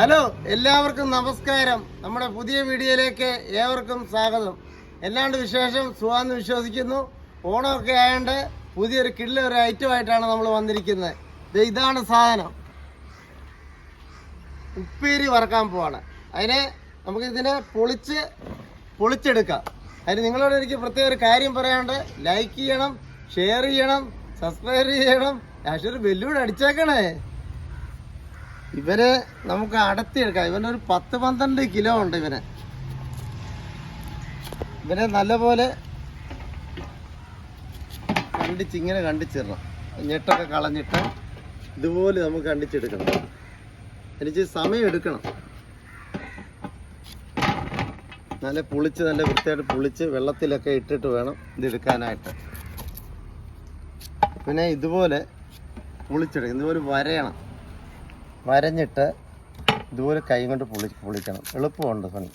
Hello എല്ലാവർക്കും നമസ്കാരം. നമ്മുടെ പുതിയ വീഡിയോയിലേക്ക് ഏവർക്കും സ്വാഗതം. എല്ലാണ്ട് വിശേഷം? സുഖാന്ന് വിശ്വസിക്കുന്നു. ഓണമൊക്കെ ആയതുകൊണ്ട് പുതിയൊരു കിള്ള ഒരു ഐറ്റമായിട്ടാണ് നമ്മൾ വന്നിരിക്കുന്നത്. ഇതാണ് സാധനം. ഉപ്പേരി വറക്കാൻ പോവാണ്. അതിനെ നമുക്ക് ഇതിനെ പൊളിച്ച് പൊളിച്ചെടുക്കാം. അതിന് നിങ്ങളോട് എനിക്ക് പ്രത്യേക ഒരു കാര്യം പറയാണ്ട് ലൈക്ക് ചെയ്യണം ഷെയർ ചെയ്യണം സബ്സ്ക്രൈബ് ചെയ്യണം. പക്ഷെ ഒരു ബെല്ലൂടെ അടിച്ചേക്കണേ. ഇവന് നമുക്ക് അടത്തിയെടുക്കാം. ഒരു പത്ത് പന്ത്രണ്ട് കിലോ ഉണ്ട് ഇവനെ. ഇവനെ നല്ലപോലെ കണ്ടിച്ച് ഇങ്ങനെ കണ്ടിച്ചിടണം. ഞെട്ടൊക്കെ കളഞ്ഞിട്ട് ഇതുപോലെ നമുക്ക് കണ്ടിച്ചെടുക്കണം. എനിക്ക് സമയം എടുക്കണം. നല്ല പുളിച്ച് നല്ല വൃത്തിയായിട്ട് പുളിച്ച് വെള്ളത്തിലൊക്കെ ഇട്ടിട്ട് വേണം ഇതെടുക്കാനായിട്ട് പിന്നെ ഇതുപോലെ പുളിച്ചെടുക്കും ഇതുപോലെ വരയണം. വരഞ്ഞിട്ട് ഇതുപോലെ കൈ കൊണ്ട് പൊളി പൊളിക്കണം. എളുപ്പമുണ്ട് പണി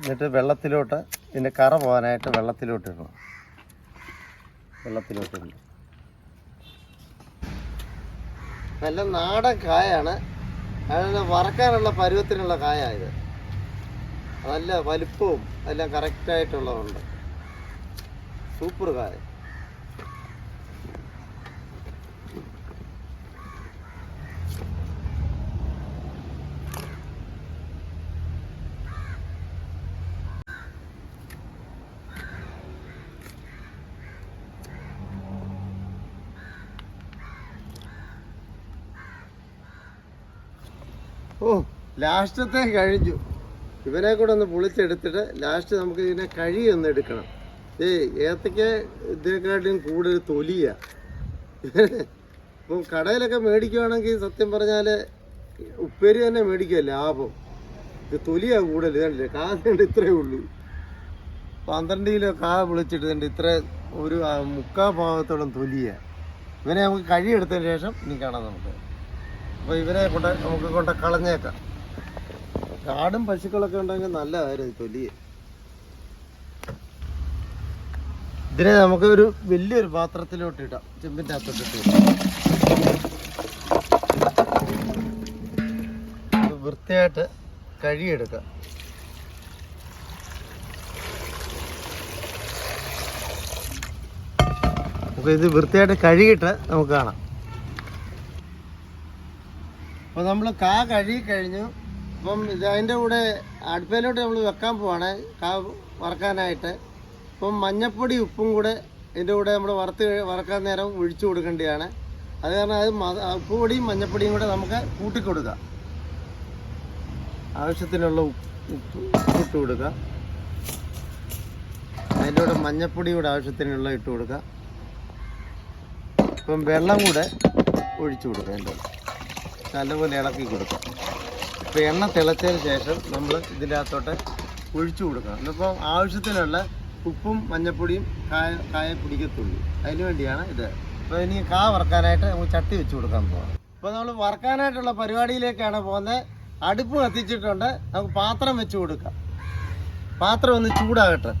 എന്നിട്ട് വെള്ളത്തിലോട്ട് ഇതിന്റെ കറ പോകാനായിട്ട് വെള്ളത്തിലോട്ട് ഇടണം. വെള്ളത്തിലോട്ട് ഇടണം. നല്ല നാടൻ കായാണ്. അതിന് വറക്കാനുള്ള പരുവത്തിനുള്ള കായ ഇത് നല്ല വലിപ്പവും എല്ലാം കറക്റ്റായിട്ടുള്ളതുണ്ട് സൂപ്പർ കായ. ഓ ലാസ്റ്റത്തെ കഴിഞ്ഞു. ഇവനെ കൂടെ ഒന്ന് പൊളിച്ചെടുത്തിട്ട് ലാസ്റ്റ് നമുക്ക് ഇതിനെ കഴി ഒന്ന് എടുക്കണം. ഏ ഏത്തയ്ക്ക ഇതിനെക്കാട്ടിയും കൂടുതൽ തൊലിയ. ഇപ്പം കടയിലൊക്കെ മേടിക്കുവാണെങ്കിൽ സത്യം പറഞ്ഞാൽ ഉപ്പേരി തന്നെ മേടിക്കുക ലാഭം. ഇത് തൊലിയാ കൂടുതൽ ഇതല്ലേ? കാതുണ്ട് ഇത്രയേ ഉള്ളൂ. പന്ത്രണ്ട് കിലോ കാ വിളിച്ചിട്ടുണ്ട് ഇത്ര ഒരു മുക്കാ ഭാഗത്തോളം തൊലിയ. ഇവനെ നമുക്ക് കഴിയെടുത്തതിന് ശേഷം ഇനി കാണാം നമുക്ക്. അപ്പോൾ ഇവനെ കൊണ്ട് നമുക്ക് കൊണ്ട് കളഞ്ഞേക്കാം. കാടും പശുക്കളൊക്കെ ഉണ്ടെങ്കിൽ നല്ല കാര്യം തൊലി. ഇതിനെ നമുക്ക് ഒരു വലിയൊരു പാത്രത്തിലോട്ട് ഇടാം. ചെമ്പിന്റെ അത്തോട്ട് വൃത്തിയായിട്ട് കഴുകിയെടുക്കാം. നമുക്ക് ഇത് വൃത്തിയായിട്ട് കഴുകിയിട്ട് നമുക്ക് കാണാം. അപ്പോൾ നമ്മൾ കാ കഴുകി കഴിഞ്ഞു. അപ്പം അതിന്റെ കൂടെ അടുപ്പയിലോട്ട് നമ്മൾ വെക്കാൻ പോവാണ്. കാ വറക്കാനായിട്ട്. അപ്പം മഞ്ഞപ്പൊടി ഉപ്പും കൂടെ ഇതിന്റെ കൂടെ നമ്മൾ വറുത്ത് വറക്കാൻ നേരം ഒഴിച്ചു കൊടുക്കേണ്ടതാണ്. അത് കാരണം അത് ഉപ്പുപൊടിയും മഞ്ഞപ്പൊടിയും കൂടെ നമുക്ക് കൂട്ടിക്കൊടുക്കാം. ആവശ്യത്തിനുള്ള ഉപ്പ് ഇട്ട് കൊടുക്കുക അതിന്റെ കൂടെ മഞ്ഞപ്പൊടി കൂടെ ആവശ്യത്തിനുള്ള ഇട്ട് കൊടുക്കുക ഇപ്പം വെള്ളം കൂടെ ഒഴിച്ചു കൊടുക്കുക അതിന്റെ നല്ലപോലെ ഇളക്കി കൊടുക്കാം. ഇപ്പോൾ എണ്ണ തിളച്ചതിന് ശേഷം നമ്മൾ ഇതിന്റെ അകത്തോട്ട് ഒഴിച്ചു കൊടുക്കണം. ഇന്നിപ്പോൾ ആവശ്യത്തിനുള്ള ഉപ്പും മഞ്ഞപ്പൊടിയും കായ കായ പിടിക്കത്തുള്ളൂ. അതിന് വേണ്ടിയാണ് ഇത്. അപ്പോൾ ഇനി കാ വറക്കാനായിട്ട് നമുക്ക് ചട്ടി വെച്ച് കൊടുക്കാൻ പോകാം ഇപ്പോൾ നമ്മൾ വറക്കാനായിട്ടുള്ള പരിപാടിയിലേക്കാണ് പോകുന്നത്. അടുപ്പ് കത്തിച്ചിട്ടുണ്ട്. നമുക്ക് പാത്രം വെച്ച് കൊടുക്കാം. പാത്രം ഒന്ന് ചൂടാകട്ടെ.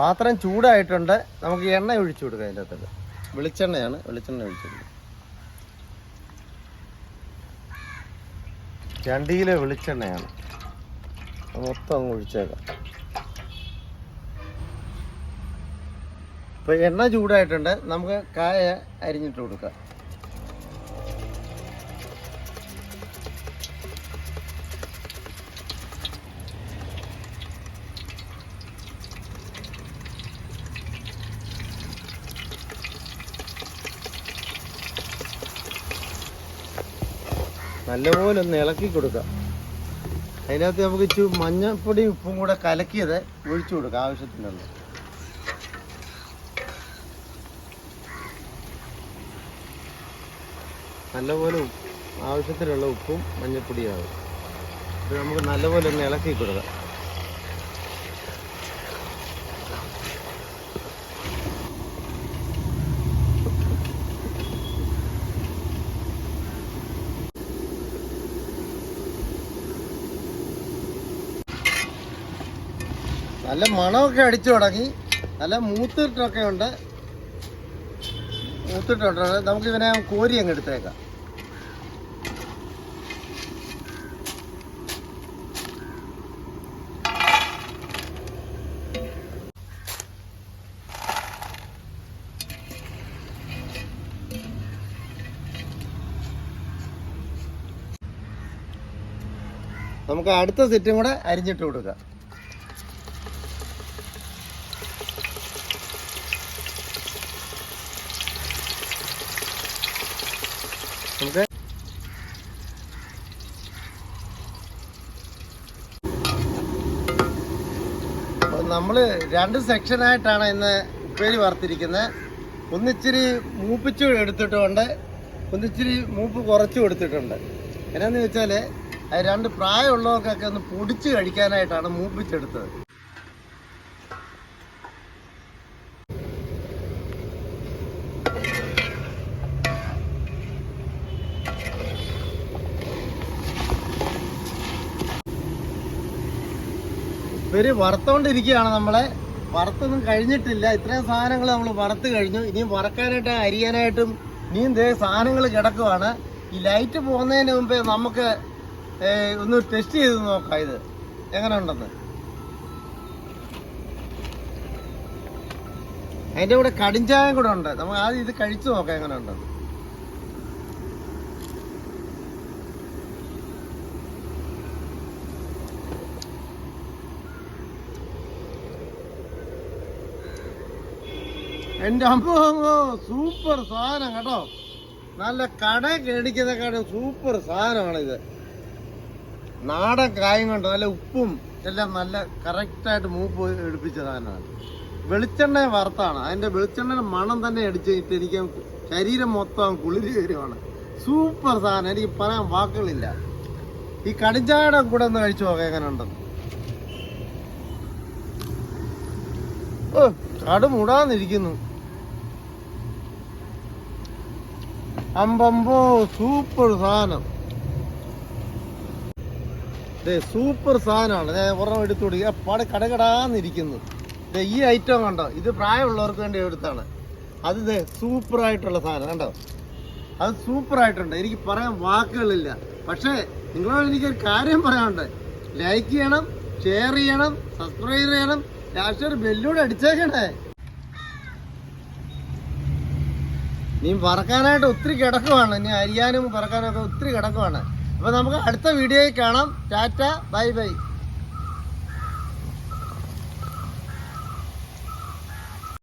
പാത്രം ചൂടായിട്ടുണ്ട്. നമുക്ക് എണ്ണ ഒഴിച്ചു കൊടുക്കാം അതിന്റെ അകത്തോട്ട്. വെളിച്ചെണ്ണയാണ്. വെളിച്ചെണ്ണ ഒഴിച്ചു കൊടുക്കുക രണ്ട് കിലോ വെളിച്ചെണ്ണയാണ്. മൊത്തം അങ്ങ് ഒഴിച്ചേക്കാം. ഇപ്പൊ എണ്ണ ചൂടായിട്ടുണ്ട്. നമുക്ക് കായ അരിഞ്ഞിട്ട് കൊടുക്കാം. നല്ലപോലെ ഒന്ന് ഇളക്കി കൊടുക്കുക അതിനകത്ത് നമുക്ക് ഇച്ചിരി മഞ്ഞപ്പൊടി ഉപ്പും കൂടെ കലക്കിയത് ഒഴിച്ചു കൊടുക്കുക ആവശ്യത്തിനുള്ള. നല്ലപോലെ ആവശ്യത്തിനുള്ള ഉപ്പും മഞ്ഞപ്പൊടിയാവും ഇത് നമുക്ക് നല്ലപോലെ ഒന്ന് ഇളക്കി കൊടുക്കാം. നല്ല മണമൊക്കെ അടിച്ചു തുടങ്ങി. നല്ല മൂത്തിട്ടൊക്കെ ഉണ്ട് മൂത്തിട്ടുണ്ട്. നമുക്ക് ഇവനെ കോരി അങ്ങ് എടുത്തേക്കാം. നമുക്ക് അടുത്ത സെറ്റും കൂടെ അരിഞ്ഞിട്ട് കൊടുക്കാം നമുക്ക് നമ്മൾ രണ്ട് സെക്ഷനായിട്ടാണ് ഇന്ന് ഉപ്പേരി വറുത്തിരിക്കുന്നത്. ഒന്നിച്ചിരി മൂപ്പിച്ച് എടുത്തിട്ടുണ്ട്. ഒന്നിച്ചിരി മൂപ്പ് കുറച്ച് കൊടുത്തിട്ടുണ്ട്. എന്നാന്ന് വെച്ചാൽ രണ്ട് പ്രായമുള്ളവർക്കൊക്കെ ഒന്ന് പൊടിച്ച് കഴിക്കാനായിട്ടാണ് മൂപ്പിച്ചെടുത്തത്. ഇവർ വറുത്തോണ്ടിരിക്കുകയാണ് നമ്മളെ. വറുത്തൊന്നും കഴിഞ്ഞിട്ടില്ല. ഇത്രയും സാധനങ്ങൾ നമ്മൾ വറുത്ത് കഴിഞ്ഞു. ഇനിയും വറക്കാനായിട്ട് അരിയാനായിട്ടും ഇനിയും ദേ സാധനങ്ങൾ കിടക്കുവാണ്. ഈ ലൈറ്റ് പോകുന്നതിന് മുമ്പേ നമുക്ക് ഒന്ന് ടെസ്റ്റ് ചെയ്ത് നോക്കാം ഇത്. എങ്ങനെ ഉണ്ടെന്ന് അതിന്റെ കൂടെ കടിഞ്ചായം കൂടെ ഉണ്ട്. നമുക്ക് ആദ്യം ഇത് കഴിച്ചു നോക്കാം എങ്ങനെ ഉണ്ടെന്ന് അമ്മോ സൂപ്പർ സാധനം കേട്ടോ. നല്ല കട കേടിക്കുന്നേക്കാളും സൂപ്പർ ഇത് നാടൻ കായം കൊണ്ട് നല്ല ഉപ്പും എല്ലാം നല്ല കറക്റ്റായിട്ട് മൂപ്പ് എടുപ്പിച്ച സാധനമാണ്. വെളിച്ചെണ്ണ വറുത്താണ്. അതിന്റെ വെളിച്ചെണ്ണയുടെ മണം തന്നെ അടിച്ചിട്ട് എനിക്ക് ശരീരം മൊത്തം കുളിര് വരുവാണ്. സൂപ്പർ സാധനം. എനിക്ക് പറയാൻ വാക്കുകളില്ല. ഈ കടിഞ്ചായുടെ കൂടെ ഒന്ന് കഴിച്ചു നോക്കാം എങ്ങനെ ഉണ്ടെന്ന് ഓ കടുമുടാന്നിരിക്കുന്നു അമ്പമ്പോ സൂപ്പർ സാധനം. സൂപ്പർ സാധനമാണ്. ഒരെണ്ണം എടുത്തു കൊടുക്കുക പട കടകടാന്നിരിക്കുന്നു. ഈ ഐറ്റം കണ്ടോ? ഇത് പ്രായമുള്ളവർക്ക് വേണ്ടി എടുത്താണ്. അത് സൂപ്പർ ആയിട്ടുള്ള സാധനം കണ്ടോ? അത് സൂപ്പർ ആയിട്ടുണ്ട് എനിക്ക് പറയാൻ വാക്കുകളില്ല. പക്ഷേ നിങ്ങളോട് എനിക്കൊരു കാര്യം പറയാനുണ്ട്. ലൈക്ക് ചെയ്യണം ഷെയർ ചെയ്യണം സബ്സ്ക്രൈബ് ചെയ്യണം. ലാസ്റ്റ് ഒരു ബെല്ലൂടെ അടിച്ചേക്കണേ. നീ പറക്കാനായിട്ട് ഒത്തിരി കിടക്കുവാണ്. ഇനി അരിയാനും പറക്കാനും ഒക്കെ ഒത്തിരി കിടക്കുവാണ്. അപ്പോൾ നമുക്ക് അടുത്ത വീഡിയോയിൽ കാണാം. Tata bye bye.